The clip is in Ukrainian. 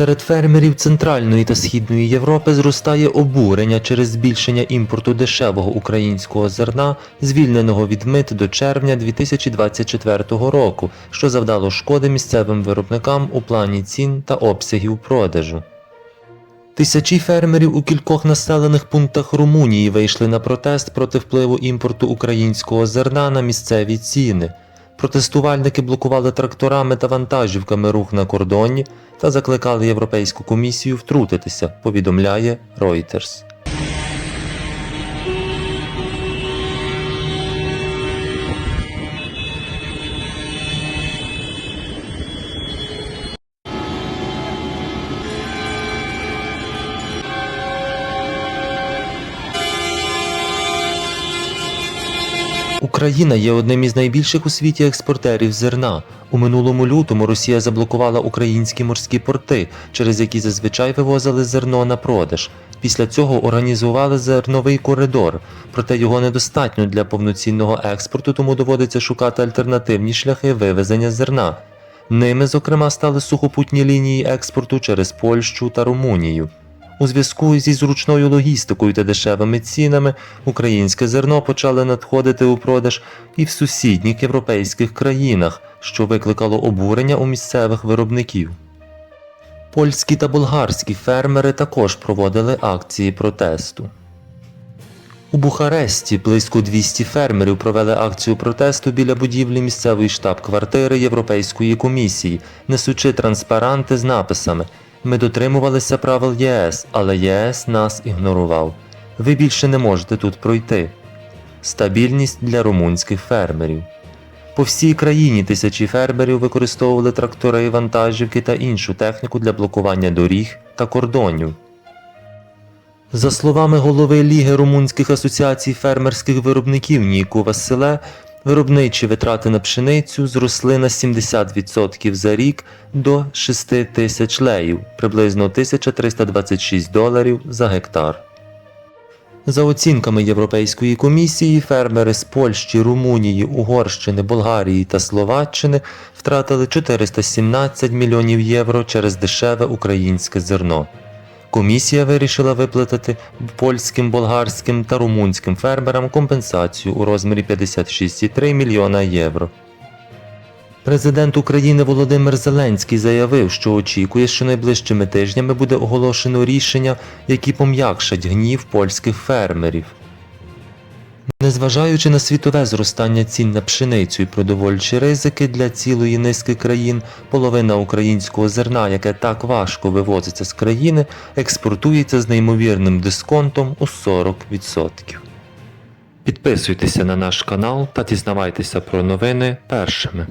Серед фермерів Центральної та Східної Європи зростає обурення через збільшення імпорту дешевого українського зерна, звільненого від мит до червня 2024 року, що завдало шкоди місцевим виробникам у плані цін та обсягів продажу. Тисячі фермерів у кількох населених пунктах Румунії вийшли на протест проти впливу імпорту українського зерна на місцеві ціни. Протестувальники блокували тракторами та вантажівками рух на кордоні та закликали Європейську комісію втрутитися, повідомляє Reuters. Україна є одним із найбільших у світі експортерів зерна. У минулому лютому Росія заблокувала українські морські порти, через які зазвичай вивозили зерно на продаж. Після цього організували зерновий коридор, проте його недостатньо для повноцінного експорту, тому доводиться шукати альтернативні шляхи вивезення зерна. Ними, зокрема, стали сухопутні лінії експорту через Польщу та Румунію. У зв'язку зі зручною логістикою та дешевими цінами українське зерно почали надходити у продаж і в сусідніх європейських країнах, що викликало обурення у місцевих виробників. Польські та болгарські фермери також проводили акції протесту. У Бухаресті близько 200 фермерів провели акцію протесту біля будівлі місцевої штаб-квартири Європейської комісії, несучи транспаранти з написами Ми дотримувалися правил ЄС, але ЄС нас ігнорував. Ви більше не можете тут пройти. Стабільність для румунських фермерів. По всій країні тисячі фермерів використовували трактори, вантажівки та іншу техніку для блокування доріг та кордонів. За словами голови Ліги румунських асоціацій фермерських виробників Ніку Василе, виробничі витрати на пшеницю зросли на 70% за рік до 6 тисяч леїв, приблизно 1326 доларів за гектар. За оцінками Європейської комісії, фермери з Польщі, Румунії, Угорщини, Болгарії та Словаччини втратили 417 мільйонів євро через дешеве українське зерно. Комісія вирішила виплатити польським, болгарським та румунським фермерам компенсацію у розмірі 56,3 мільйона євро. Президент України Володимир Зеленський заявив, що очікує, що найближчими тижнями буде оголошено рішення, які пом'якшать гнів польських фермерів. Незважаючи на світове зростання цін на пшеницю і продовольчі ризики для цілої низки країн, половина українського зерна, яке так важко вивозиться з країни, експортується з неймовірним дисконтом у 40%. Підписуйтеся на наш канал та дізнавайтеся про новини першими.